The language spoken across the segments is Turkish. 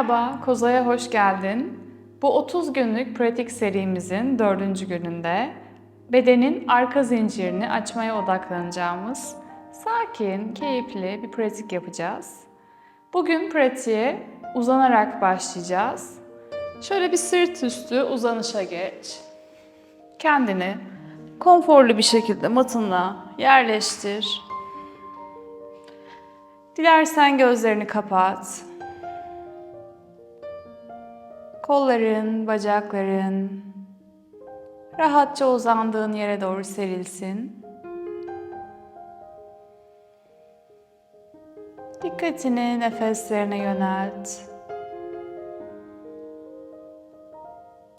Merhaba, Koza'ya hoş geldin. Bu 30 günlük pratik serimizin dördüncü gününde bedenin arka zincirini açmaya odaklanacağımız sakin, keyifli bir pratik yapacağız. Bugün pratiğe uzanarak başlayacağız. Şöyle bir sırt üstü uzanışa geç. Kendini konforlu bir şekilde matına yerleştir. Dilersen gözlerini kapat. Kolların, bacakların rahatça uzandığın yere doğru serilsin. Dikkatini nefeslerine yönelt.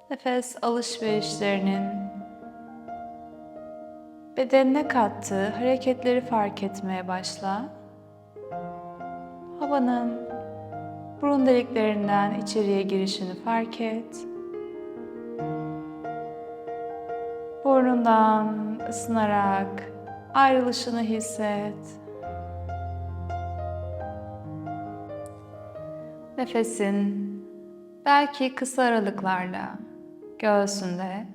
Nefes alışverişlerinin bedenine kattığı hareketleri fark etmeye başla. Havanın burun deliklerinden içeriye girişini fark et. Burnundan ısınarak ayrılışını hisset. Nefesin belki kısa aralıklarla göğsünde,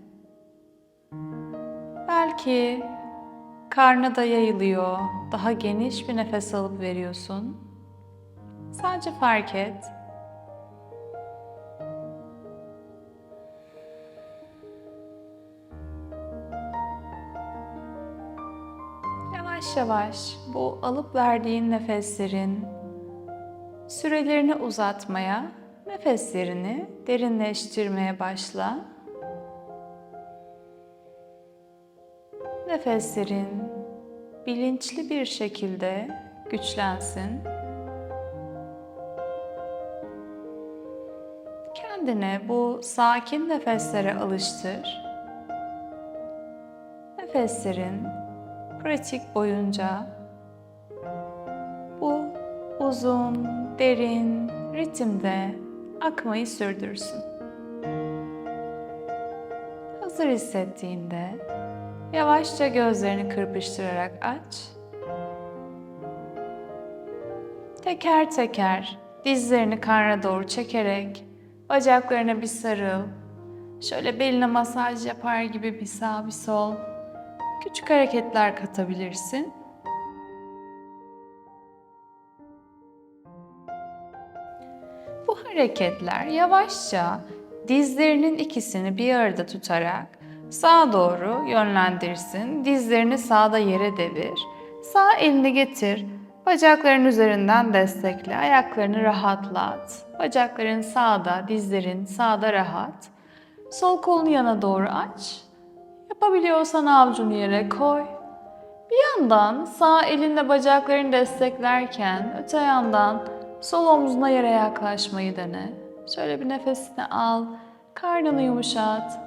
belki karnına da yayılıyor, daha geniş bir nefes alıp veriyorsun. Sadece fark et. Yavaş yavaş bu alıp verdiğin nefeslerin sürelerini uzatmaya, nefeslerini derinleştirmeye başla. Nefeslerin bilinçli bir şekilde güçlensin. Kendine bu sakin nefeslere alıştır. Nefeslerin pratik boyunca bu uzun, derin ritimde akmayı sürdürsün. Hazır hissettiğinde yavaşça gözlerini kırpıştırarak aç. Teker teker dizlerini karnına doğru çekerek bacaklarına bir sarıl. Şöyle beline masaj yapar gibi bir sağ bir sol. Küçük hareketler katabilirsin. Bu hareketler yavaşça dizlerinin ikisini bir arada tutarak sağa doğru yönlendirsin. Dizlerini sağda yere devir. Sağ elini getir. Bacakların üzerinden destekle. Ayaklarını rahatlat. Bacakların sağda, dizlerin sağda rahat. Sol kolunu yana doğru aç. Yapabiliyorsan avucunu yere koy. Bir yandan sağ elinle bacaklarını desteklerken öte yandan sol omzuna yere yaklaşmayı dene. Şöyle bir nefesini al. Karnını yumuşat.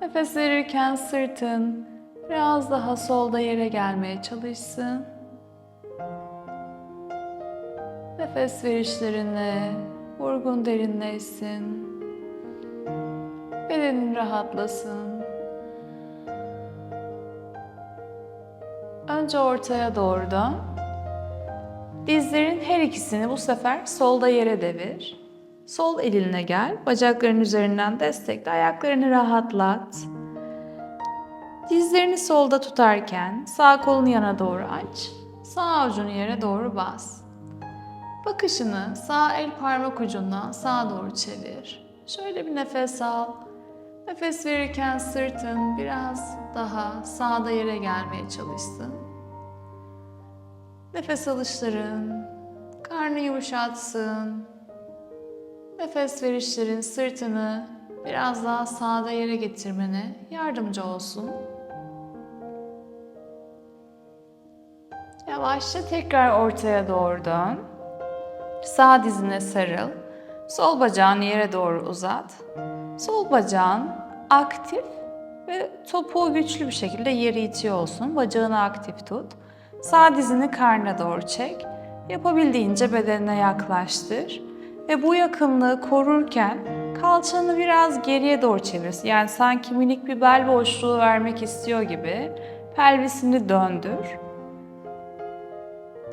Nefes verirken sırtın biraz daha solda yere gelmeye çalışsın. Nefes verişlerine vurgun derinleşsin. Bedenin rahatlasın. Önce ortaya doğru dön. Dizlerin her ikisini bu sefer solda yere devir. Sol elinle gel. Bacakların üzerinden destekle. Ayaklarını rahatlat. Dizlerini solda tutarken sağ kolunu yana doğru aç. Sağ avucunu yere doğru bas. Bakışını sağ el parmak ucundan sağa doğru çevir. Şöyle bir nefes al. Nefes verirken sırtın biraz daha sağda yere gelmeye çalışsın. Nefes alışların karnı yumuşatsın. Nefes verişlerin sırtını biraz daha sağda yere getirmene yardımcı olsun. Yavaşça tekrar ortaya doğru dön. Sağ dizine sarıl. Sol bacağını yere doğru uzat. Sol bacağın aktif ve topuğu güçlü bir şekilde yere itiyor olsun. Bacağını aktif tut. Sağ dizini karnına doğru çek. Yapabildiğince bedenine yaklaştır. Ve bu yakınlığı korurken kalçanı biraz geriye doğru çevir. Yani sanki minik bir bel boşluğu vermek istiyor gibi pelvisini döndür.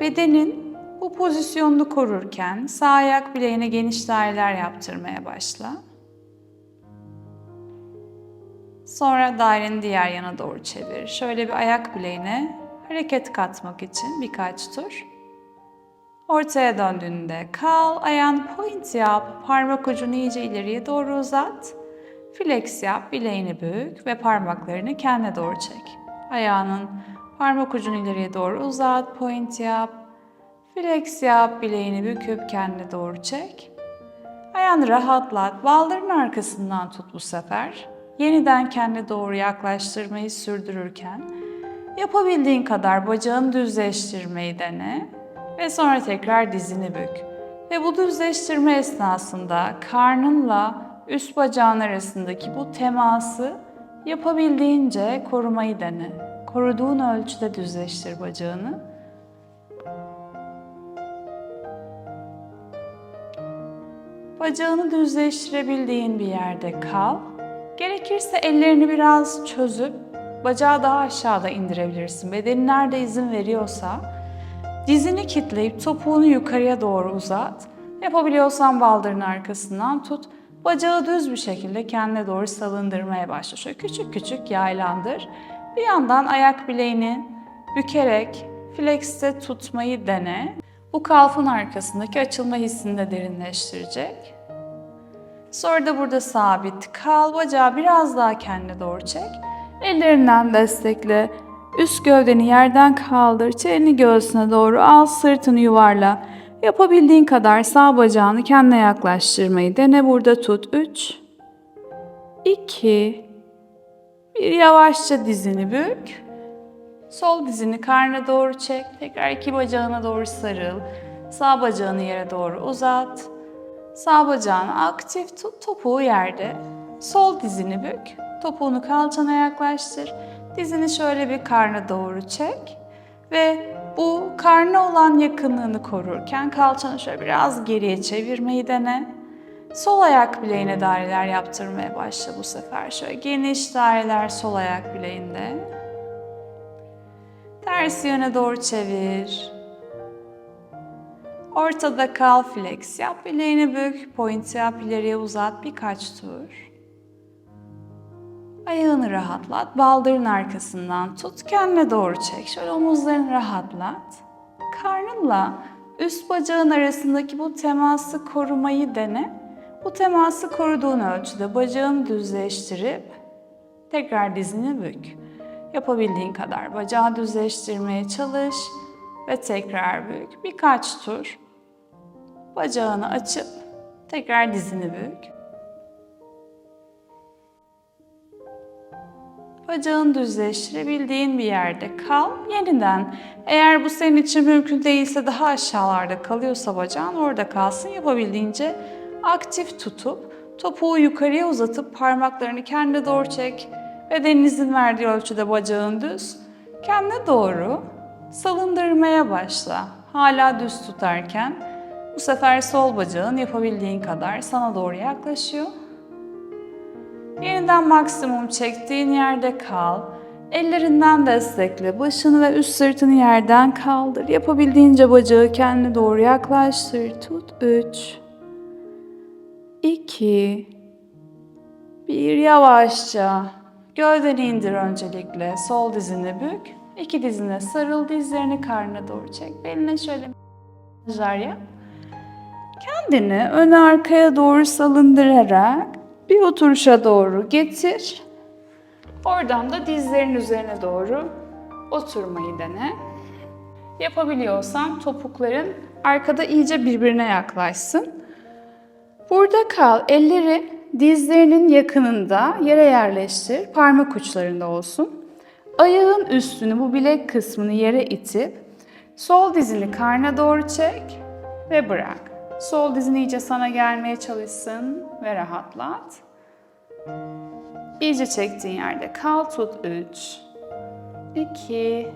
Bedenin Bu pozisyonunu korurken sağ ayak bileğine geniş daireler yaptırmaya başla. Sonra dairenin diğer yana doğru çevir. Şöyle bir ayak bileğine hareket katmak için birkaç tur. Ortaya döndüğünde kal, ayağını point yap, parmak ucunu iyice ileriye doğru uzat. Flex yap, bileğini bük ve parmaklarını kendine doğru çek. Ayağının parmak ucunu ileriye doğru uzat, point yap. Flex yap, bileğini büküp kendine doğru çek. Ayağını rahatlat, baldırın arkasından tut bu sefer. Yeniden kendine doğru yaklaştırmayı sürdürürken yapabildiğin kadar bacağını düzleştirmeyi dene ve sonra tekrar dizini bük. Ve bu düzleştirme esnasında karnınla üst bacağın arasındaki bu teması yapabildiğince korumayı dene. Koruduğun ölçüde düzleştir bacağını. Bacağını düzleştirebildiğin bir yerde kal. Gerekirse ellerini biraz çözüp bacağı daha aşağıda indirebilirsin. Bedenin nerede izin veriyorsa dizini kitleyip topuğunu yukarıya doğru uzat. Yapabiliyorsan baldırın arkasından tut. Bacağı düz bir şekilde kendine doğru salındırmaya başla. Şöyle küçük küçük yaylandır. Bir yandan ayak bileğini bükerek flexte tutmayı dene. Bu kalfın arkasındaki açılma hissini de derinleştirecek. Sonra da burada sabit kal. Bacağı biraz daha kendine doğru çek. Ellerinden destekle. Üst gövdeni yerden kaldır. Çeneni göğsüne doğru al. Sırtını yuvarla. Yapabildiğin kadar sağ bacağını kendine yaklaştırmayı dene. Burada tut. 3 2 Bir yavaşça dizini bük. Sol dizini karnına doğru çek. Tekrar iki bacağına doğru sarıl. Sağ bacağını yere doğru uzat. Sağ bacağını aktif tut, topuğu yerde. Sol dizini bük, topuğunu kalçana yaklaştır. Dizini şöyle bir karna doğru çek. Ve bu karna olan yakınlığını korurken kalçanı şöyle biraz geriye çevirmeyi dene. Sol ayak bileğine daireler yaptırmaya başla bu sefer. Şöyle geniş daireler sol ayak bileğinde. Ters yöne doğru çevir. Ortada kal flex yap. Bileğini bük, point yap, ileriye uzat birkaç tur. Ayağını rahatlat. Baldırın arkasından tut. Kendine doğru çek. Şöyle omuzlarını rahatlat. Karnınla üst bacağın arasındaki bu teması korumayı dene. Bu teması koruduğun ölçüde bacağını düzleştirip tekrar dizini bük. Yapabildiğin kadar bacağı düzleştirmeye çalış ve tekrar bük. Birkaç tur bacağını açıp tekrar dizini bük. Bacağını düzleştirebildiğin bir yerde kal. Yeniden eğer bu senin için mümkün değilse daha aşağılarda kalıyorsa bacağın orada kalsın. Yapabildiğince aktif tutup topuğu yukarıya uzatıp parmaklarını kendine doğru çek. Bedenin izin verdiği ölçüde bacağın düz. Kendine doğru salındırmaya başla. Hala düz tutarken bu sefer sol bacağın yapabildiğin kadar sana doğru yaklaşıyor. Yeniden maksimum çektiğin yerde kal. Ellerinden destekle. Başını ve üst sırtını yerden kaldır. Yapabildiğince bacağı kendine doğru yaklaştır. Tut. 3 2 1 yavaşça gövdeni indir öncelikle. Sol dizini bük. İki dizine sarıl. Dizlerini karnına doğru çek. Beline şöyle masajlar yap. Kendini öne arkaya doğru salındırarak bir oturuşa doğru getir. Oradan da dizlerin üzerine doğru oturmayı dene. Yapabiliyorsan topukların arkada iyice birbirine yaklaşsın. Burada kal. Elleri dizlerinin yakınında yere yerleştir. Parmak uçlarında olsun. Ayağın üstünü, bu bilek kısmını yere itip sol dizini karna doğru çek ve bırak. Sol dizin iyice sana gelmeye çalışsın ve rahatlat. İyice çektiğin yerde kal tut 3 2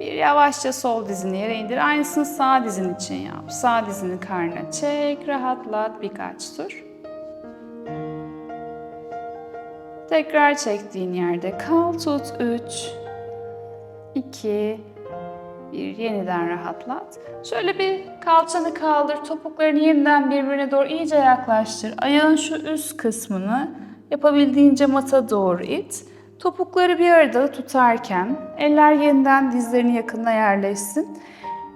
bir yavaşça sol dizini yere indir. Aynısını sağ dizin için yap. Sağ dizini karnına çek, rahatlat birkaç tur. Tekrar çektiğin yerde kal tut 3 2 Bir yeniden rahatlat. Şöyle bir kalçanı kaldır, topuklarını yeniden birbirine doğru iyice yaklaştır. Ayağın şu üst kısmını yapabildiğince mata doğru it. Topukları bir arada tutarken eller yeniden dizlerinin yakınına yerleşsin.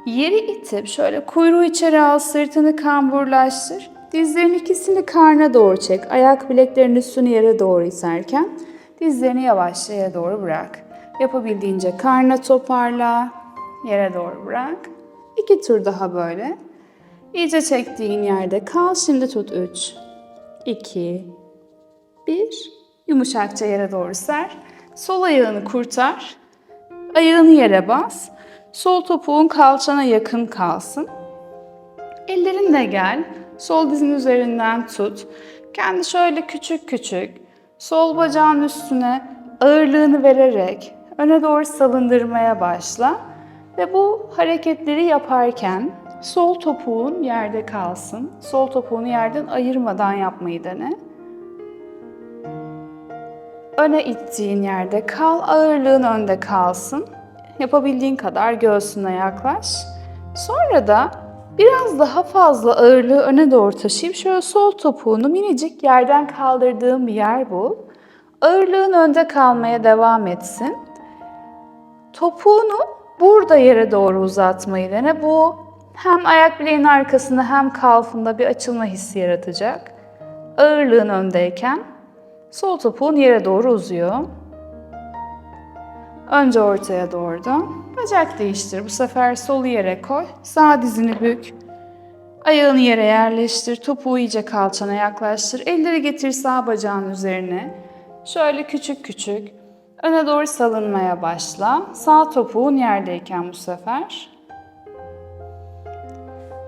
Yeri itip şöyle kuyruğu içeri al, sırtını kamburlaştır. Dizlerin ikisini karna doğru çek. Ayak bileklerinin üstünü yere doğru iterken dizlerini yavaşça yere doğru bırak. Yapabildiğince karna toparla, yere doğru bırak. İki tur daha böyle. İyice çektiğin yerde kal. Şimdi tut 3, 2, 1. Yumuşakça yere doğru ser. Sol ayağını kurtar. Ayağını yere bas. Sol topuğun kalçana yakın kalsın. Ellerinle gel. Sol dizin üzerinden tut. Kendi şöyle küçük küçük sol bacağın üstüne ağırlığını vererek öne doğru salındırmaya başla. Ve bu hareketleri yaparken sol topuğun yerde kalsın. Sol topuğunu yerden ayırmadan yapmayı dene. Öne ittiğin yerde kal, ağırlığın önde kalsın. Yapabildiğin kadar göğsüne yaklaş. Sonra da biraz daha fazla ağırlığı öne doğru taşıyıp şöyle sol topuğunu minicik yerden kaldırdığın bir yer bul. Ağırlığın önde kalmaya devam etsin. Topuğunu burada yere doğru uzatmayı dene. Bu hem ayak bileğin arkasında hem kalfında bir açılma hissi yaratacak. Ağırlığın öndeyken sol topuğun yere doğru uzuyor. Önce ortaya doğru. Bacak değiştir. Bu sefer solu yere koy. Sağ dizini bük. Ayağını yere yerleştir. Topuğu iyice kalçana yaklaştır. Elleri getir sağ bacağın üzerine. Şöyle küçük küçük öne doğru salınmaya başla. Sağ topuğun yerdeyken bu sefer.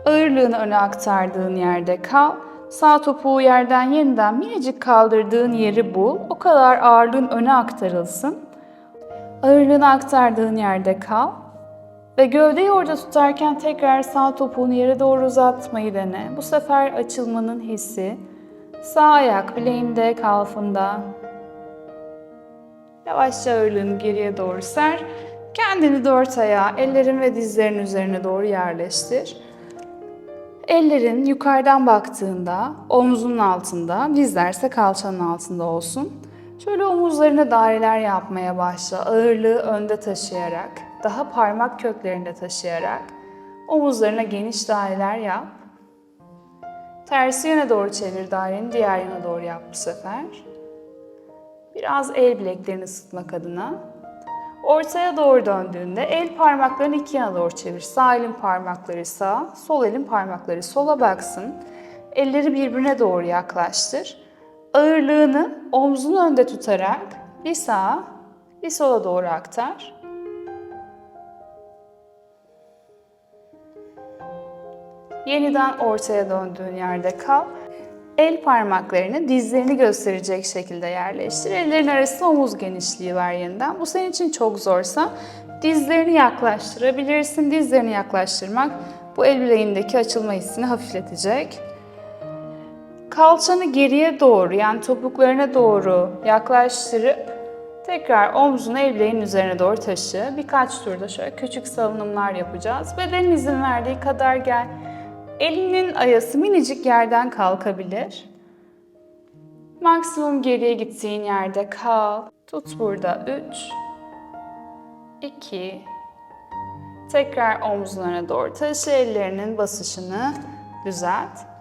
Ağırlığını öne aktardığın yerde kal. Sağ topuğu yerden yeniden minicik kaldırdığın yeri bul. O kadar ağırlığın öne aktarılsın. Ağırlığını aktardığın yerde kal. Ve gövdeyi orada tutarken tekrar sağ topuğunu yere doğru uzatmayı dene. Bu sefer açılmanın hissi sağ ayak bileğinde, kalfında. Yavaşça ağırlığını geriye doğru ser. Kendini dört ayağa, ellerin ve dizlerin üzerine doğru yerleştir. Ellerin yukarıdan baktığında omzunun altında, dizlerse kalçanın altında olsun. Şöyle omuzlarına daireler yapmaya başla. Ağırlığı önde taşıyarak, daha parmak köklerinde taşıyarak omuzlarına geniş daireler yap. Tersi yöne doğru çevir daireni, diğer yana doğru yap bu sefer. Biraz el bileklerini ısıtmak adına. Ortaya doğru döndüğünde el parmaklarını iki yana doğru çevir. Sağ elin parmakları sağa, sol elin parmakları sola baksın. Elleri birbirine doğru yaklaştır. Ağırlığını omzun önde tutarak bir sağa, bir sola doğru aktar. Yeniden ortaya döndüğün yerde kal. El parmaklarını dizlerini gösterecek şekilde yerleştir. Ellerin arasında omuz genişliği ver yeniden. Bu senin için çok zorsa dizlerini yaklaştırabilirsin. Dizlerini yaklaştırmak bu el bileğindeki açılma hissini hafifletecek. Kalçanı geriye doğru yani topuklarına doğru yaklaştırıp tekrar omzunu el bileğin üzerine doğru taşı. Birkaç turda şöyle küçük salınımlar yapacağız. Bedenin izin verdiği kadar gel. Elinin ayası minicik yerden kalkabilir. Maksimum geriye gittiğin yerde kal. Tut burada 3 2 Tekrar omuzlarına doğru taşı ellerinin basışını düzelt.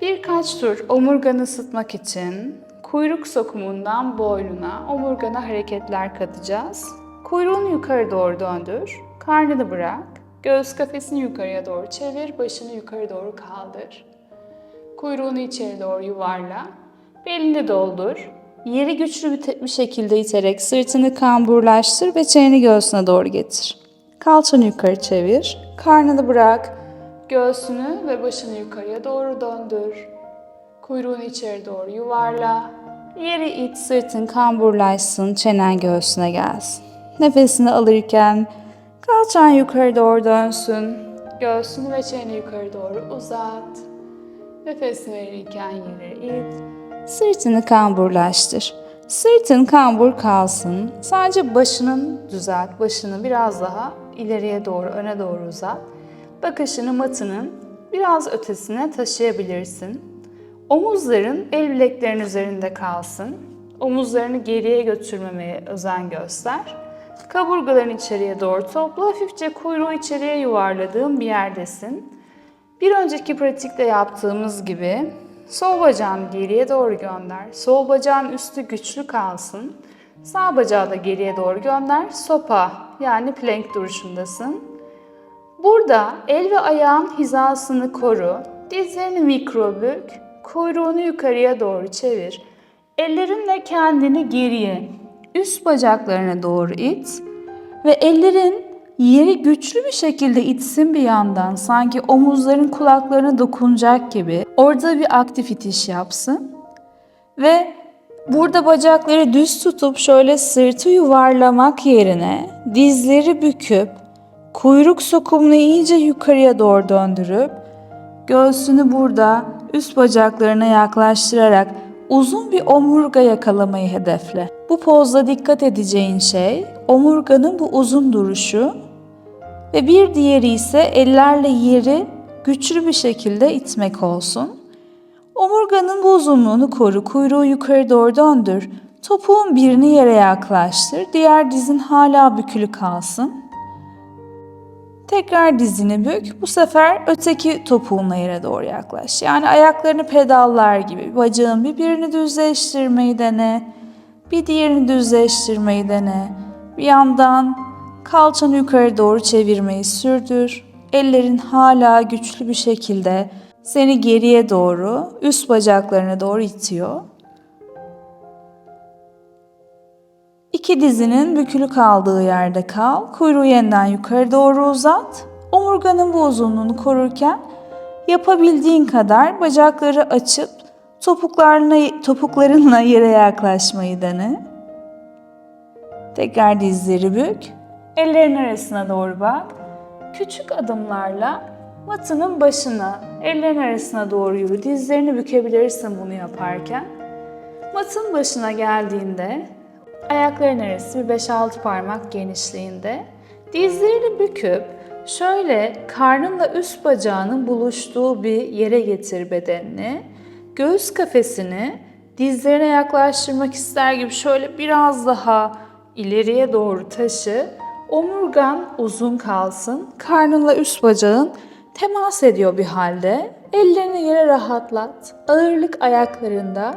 Birkaç tur omurganı ısıtmak için kuyruk sokumundan boynuna omurgana hareketler katacağız. Kuyruğunu yukarı doğru döndür, karnını bırak, göğüs kafesini yukarıya doğru çevir, başını yukarı doğru kaldır. Kuyruğunu içeri doğru yuvarla, belini doldur. Yeri güçlü bir, şekilde iterek sırtını kamburlaştır ve çeneni göğsüne doğru getir. Kalçanı yukarı çevir, karnını bırak, Göğsünü ve başını yukarıya doğru döndür. Kuyruğunu içeri doğru yuvarla. Yeri it, sırtın kamburlaşsın, çenen göğsüne gelsin. Nefesini alırken kalçan yukarı doğru dönsün. Göğsünü ve çeneni yukarı doğru uzat. Nefes verirken yere it. Sırtını kamburlaştır. Sırtın kambur kalsın. Sadece başının düzelt. Başını biraz daha ileriye doğru, öne doğru uzat. Bakışını matının biraz ötesine taşıyabilirsin. Omuzların el bileklerin üzerinde kalsın. Omuzlarını geriye götürmemeye özen göster. Kaburgalarını içeriye doğru topla. Hafifçe kuyruğu içeriye yuvarladığın bir yerdesin. Bir önceki pratikte yaptığımız gibi sol bacağını geriye doğru gönder. Sol bacağın üstü güçlü kalsın. Sağ bacağı da geriye doğru gönder. Sopa yani plank duruşundasın. Burada el ve ayağın hizasını koru. Dizlerini mikro bük. Kuyruğunu yukarıya doğru çevir. Ellerinle kendini geriye, üst bacaklarına doğru it. Ve ellerin yeri güçlü bir şekilde itsin bir yandan. Sanki omuzların kulaklarına dokunacak gibi. Orada bir aktif itiş yapsın. Ve burada bacakları düz tutup şöyle sırtı yuvarlamak yerine dizleri büküp kuyruk sokumunu iyice yukarıya doğru döndürüp göğsünü burada üst bacaklarına yaklaştırarak uzun bir omurga yakalamayı hedefle. Bu pozda dikkat edeceğin şey omurganın bu uzun duruşu ve bir diğeri ise ellerle yeri güçlü bir şekilde itmek olsun. Omurganın bu uzunluğunu koru, kuyruğu yukarı doğru döndür. Topuğun birini yere yaklaştır, diğer dizin hala bükülü kalsın. Tekrar dizini bük. Bu sefer öteki topuğunla yere doğru yaklaş. Yani ayaklarını pedallar gibi. Bacağın bir birini düzleştirmeyi dene. Bir diğerini düzleştirmeyi dene. Bir yandan kalçanı yukarı doğru çevirmeyi sürdür. Ellerin hala güçlü bir şekilde seni geriye doğru, üst bacaklarına doğru itiyor. İki dizinin bükülü kaldığı yerde kal. Kuyruğu yeniden yukarı doğru uzat. Omurganın bu uzunluğunu korurken yapabildiğin kadar bacakları açıp topuklarına, topuklarınla yere yaklaşmayı dene. Tekrar dizleri bük. Ellerin arasına doğru bak. Küçük adımlarla matının başına, ellerin arasına doğru yürü. Dizlerini bükebilirsin bunu yaparken. Matın başına geldiğinde ayakların arası bir 5-6 parmak genişliğinde dizlerini büküp şöyle karnınla üst bacağının buluştuğu bir yere getir bedenini. Göğüs kafesini dizlerine yaklaştırmak ister gibi şöyle biraz daha ileriye doğru taşı. Omurgan uzun kalsın. Karnınla üst bacağın temas ediyor bir halde. Ellerini yere rahatlat. Ağırlık ayaklarında.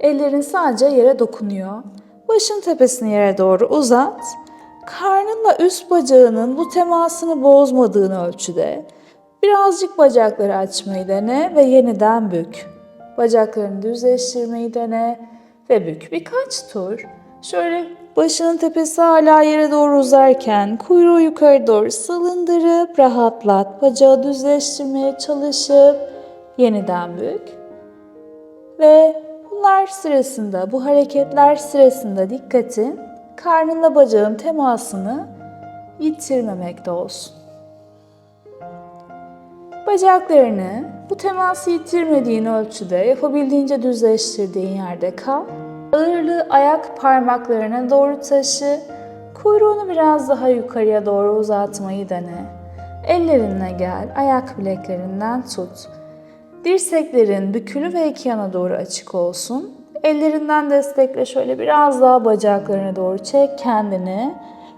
Ellerin sadece yere dokunuyor. Başın tepesini yere doğru uzat. Karnınla üst bacağının bu temasını bozmadığın ölçüde birazcık bacakları açmayı dene ve yeniden bük. Bacaklarını düzleştirmeyi dene ve bük. Birkaç tur şöyle başının tepesi hala yere doğru uzarken kuyruğu yukarı doğru salındırıp rahatlat. Bacağı düzleştirmeye çalışıp yeniden bük. Ve bunlar sırasında, bu hareketler sırasında dikkatin karnınla bacağın temasını yitirmemekte olsun. Bacaklarını bu teması yitirmediğin ölçüde yapabildiğince düzleştirdiğin yerde kal. Ağırlığı ayak parmaklarına doğru taşı. Kuyruğunu biraz daha yukarıya doğru uzatmayı dene. Ellerinle gel, ayak bileklerinden tut. Dirseklerin bükülü ve iki yana doğru açık olsun. Ellerinden destekle şöyle biraz daha bacaklarına doğru çek kendini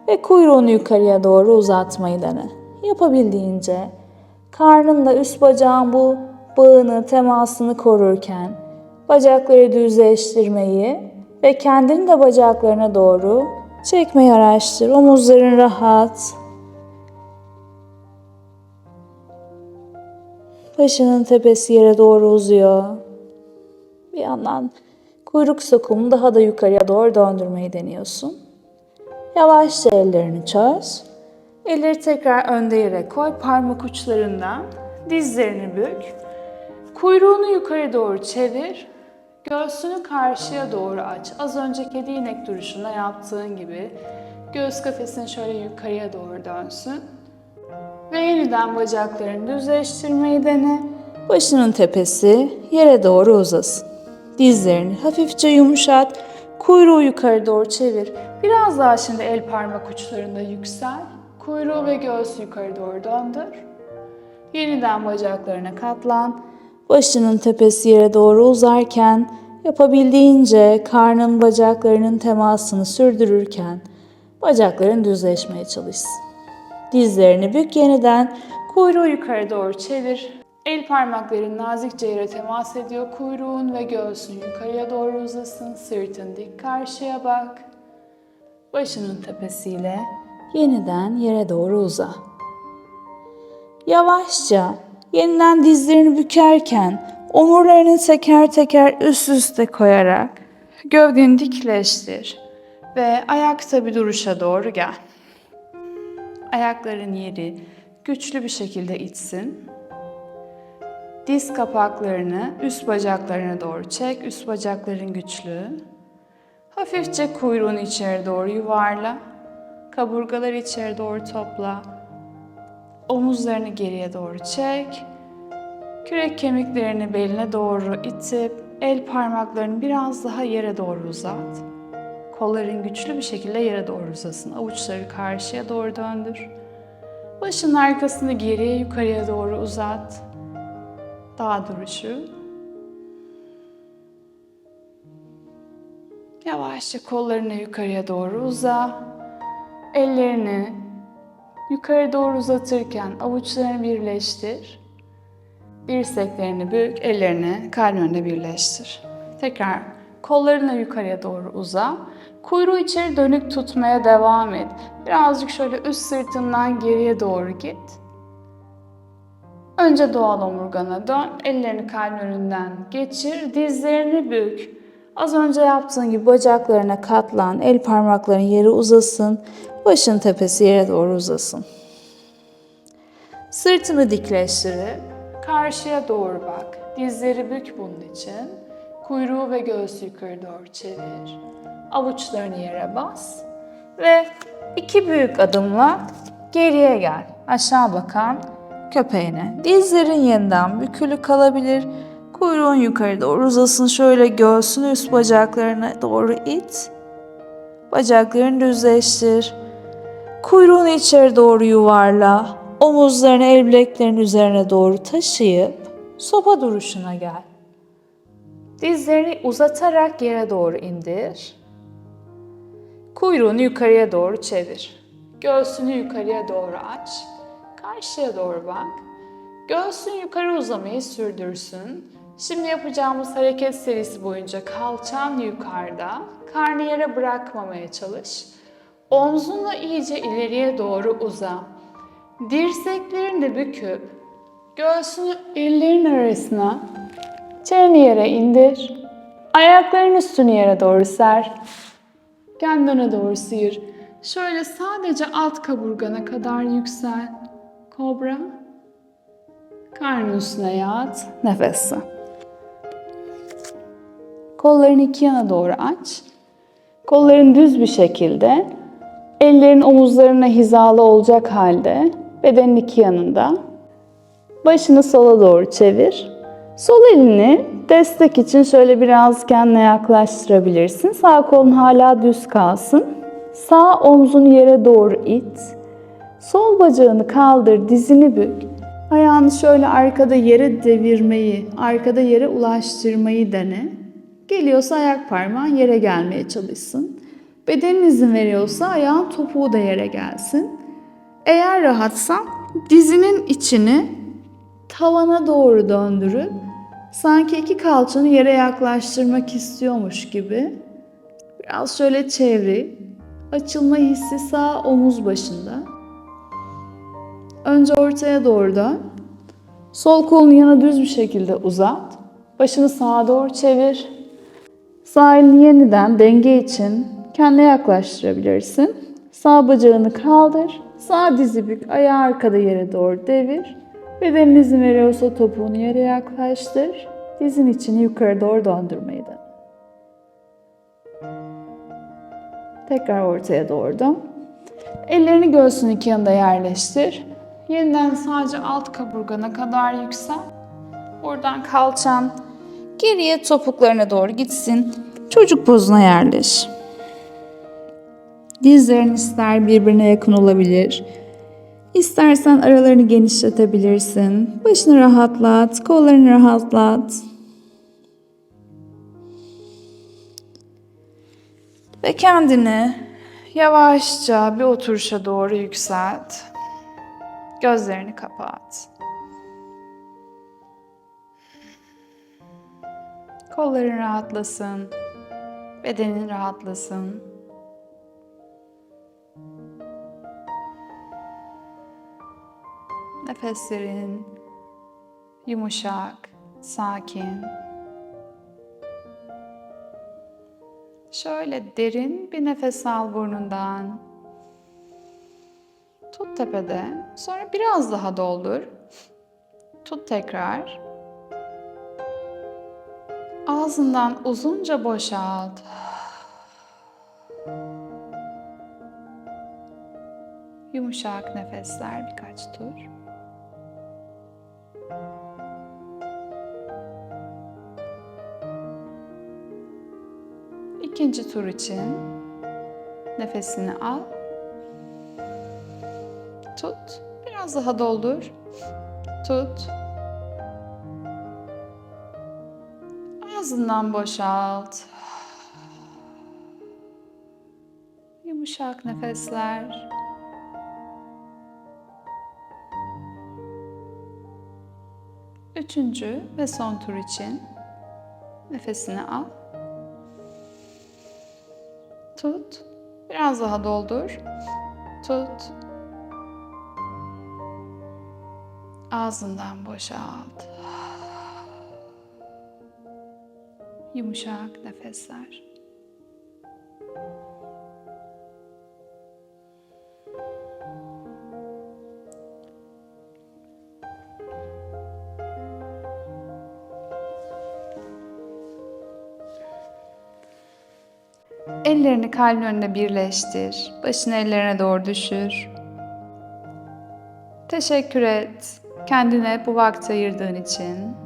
ve kuyruğunu yukarıya doğru uzatmayı dene. Yapabildiğince karnınla üst bacağın bu bağını, temasını korurken bacakları düzleştirmeyi ve kendini de bacaklarına doğru çekmeyi araştır. Omuzların rahat. Başının tepesi yere doğru uzuyor. Bir yandan kuyruk sokumunu daha da yukarıya doğru döndürmeyi deniyorsun. Yavaşça ellerini çöz. Elleri tekrar önde yere koy. Parmak uçlarından dizlerini bük. Kuyruğunu yukarı doğru çevir. Göğsünü karşıya doğru aç. Az önce kedi inek duruşunda yaptığın gibi göğüs kafesini şöyle yukarıya doğru dönsün. Ve yeniden bacaklarını düzleştirmeyi dene. Başının tepesi yere doğru uzasın. Dizlerini hafifçe yumuşat. Kuyruğu yukarı doğru çevir. Biraz daha şimdi el parmak uçlarında yüksel. Kuyruğu ve göğsü yukarı doğru döndür. Yeniden bacaklarına katlan. Başının tepesi yere doğru uzarken yapabildiğince karnın bacaklarının temasını sürdürürken bacakların düzleşmeye çalışsın. Dizlerini bük yeniden kuyruğu yukarı doğru çevir. El parmakların nazikçe yere temas ediyor. Kuyruğun ve göğsün yukarıya doğru uzasın. Sırtın dik karşıya bak. Başının tepesiyle yeniden yere doğru uza. Yavaşça yeniden dizlerini bükerken omurlarını teker teker üst üste koyarak gövdeni dikleştir ve ayakta bir duruşa doğru gel. Ayakların yeri güçlü bir şekilde itsin. Diz kapaklarını üst bacaklarına doğru çek. Üst bacakların güçlü. Hafifçe kuyruğunu içeri doğru yuvarla. Kaburgaları içeri doğru topla. Omuzlarını geriye doğru çek. Kürek kemiklerini beline doğru itip el parmaklarını biraz daha yere doğru uzat. Kolların güçlü bir şekilde yere doğru uzasın. Avuçları karşıya doğru döndür. Başın arkasını geriye yukarıya doğru uzat. Dağ duruşu. Yavaşça kollarını yukarıya doğru uza. Ellerini yukarı doğru uzatırken avuçlarını birleştir. Dirseklerini bük, ellerini kalbin önünde birleştir. Tekrar kollarını yukarıya doğru uza. Kuyruğu içeri dönük tutmaya devam et. Birazcık şöyle üst sırtından geriye doğru git. Önce doğal omurgana dön. Ellerini kalbin önünden geçir. Dizlerini bük. Az önce yaptığın gibi bacaklarına katlan. El parmakların yere uzasın. Başın tepesi yere doğru uzasın. Sırtını dikleştirip karşıya doğru bak. Dizleri bük bunun için. Kuyruğu ve göğsü yukarı doğru çevir. Avuçlarını yere bas. Ve iki büyük adımla geriye gel. Aşağı bakan köpeğine. Dizlerin yeniden bükülü kalabilir. Kuyruğun yukarı doğru uzasın. Şöyle göğsünü üst bacaklarına doğru it. Bacaklarını düzleştir. Kuyruğunu içeri doğru yuvarla. Omuzlarını el bileklerinin üzerine doğru taşıyıp sopa duruşuna gel. Dizlerini uzatarak yere doğru indir. Kuyruğunu yukarıya doğru çevir. Göğsünü yukarıya doğru aç. Karşıya doğru bak. Göğsün yukarı uzamayı sürdürsün. Şimdi yapacağımız hareket serisi boyunca kalçan yukarıda. Karnı yere bırakmamaya çalış. Omzunla iyice ileriye doğru uza. Dirseklerini büküp göğsünü ellerin arasına çeneni yere indir. Ayakların üstünü yere doğru ser. Kendine doğru sıyır. Şöyle sadece alt kaburgana kadar yüksel. Kobra. Karnın üstüne yat. Nefes al. Kollarını iki yana doğru aç. Kolların düz bir şekilde, ellerin omuzlarına hizalı olacak halde, bedenin iki yanında. Başını sola doğru çevir. Sol elini destek için şöyle biraz kendine yaklaştırabilirsin. Sağ kolun hala düz kalsın. Sağ omzunu yere doğru it. Sol bacağını kaldır, dizini bük. Ayağını şöyle arkada yere devirmeyi, arkada yere ulaştırmayı dene. Geliyorsa ayak parmağın yere gelmeye çalışsın. Bedenin izin veriyorsa ayağın topuğu da yere gelsin. Eğer rahatsan dizinin içini tavana doğru döndürüp sanki iki kalçanı yere yaklaştırmak istiyormuş gibi biraz şöyle çevir. Açılma hissi sağ omuz başında. Önce ortaya doğru dön. Sol kolunu yana düz bir şekilde uzat. Başını sağa doğru çevir. Sağ elini yeniden denge için kendine yaklaştırabilirsin. Sağ bacağını kaldır. Sağ dizi bük, ayağı arkada yere doğru devir. Bedenin izin veriyorsa topuğunu yere yaklaştır. Dizin içini yukarı doğru döndürmeyi dene. Tekrar ortaya doğru dön. Ellerini göğsünün iki yanında yerleştir. Yeniden sadece alt kaburgana kadar yüksel. Buradan kalçan geriye topuklarına doğru gitsin. Çocuk pozuna yerleş. Dizlerin ister birbirine yakın olabilir, İstersen aralarını genişletebilirsin. Başını rahatlat, kollarını rahatlat. Ve kendini yavaşça bir oturuşa doğru yükselt. Gözlerini kapat. Kolların rahatlasın. Bedenin rahatlasın. Nefeslerin yumuşak, sakin. Şöyle derin bir nefes al burnundan. Tut tepede. Sonra biraz daha doldur. Tut tekrar. Ağzından uzunca boşalt. Yumuşak nefesler birkaç tur. İkinci tur için nefesini al. Tut. Biraz daha doldur. Tut. Ağzından boşalt. Yumuşak nefesler. Üçüncü ve son tur için nefesini al. Tut. Biraz daha doldur. Tut. Ağzından boşalt. Yumuşak nefesler. Kalbin önüne birleştir. Başını ellerine doğru düşür. Teşekkür et. Kendine bu vakti ayırdığın için.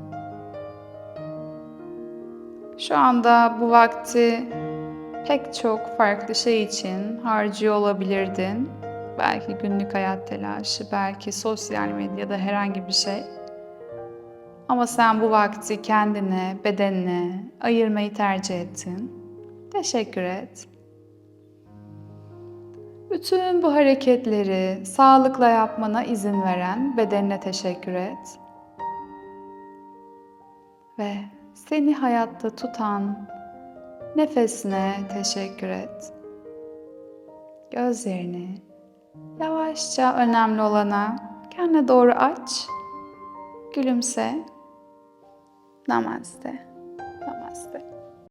Şu anda bu vakti pek çok farklı şey için harcıyor olabilirdin. Belki günlük hayat telaşı, belki sosyal medyada herhangi bir şey. Ama sen bu vakti kendine, bedenine ayırmayı tercih ettin. Teşekkür et. Bütün bu hareketleri sağlıkla yapmana izin veren bedenine teşekkür et. Ve seni hayatta tutan nefesine teşekkür et. Gözlerini yavaşça önemli olana kendine doğru aç. Gülümse. Namaste.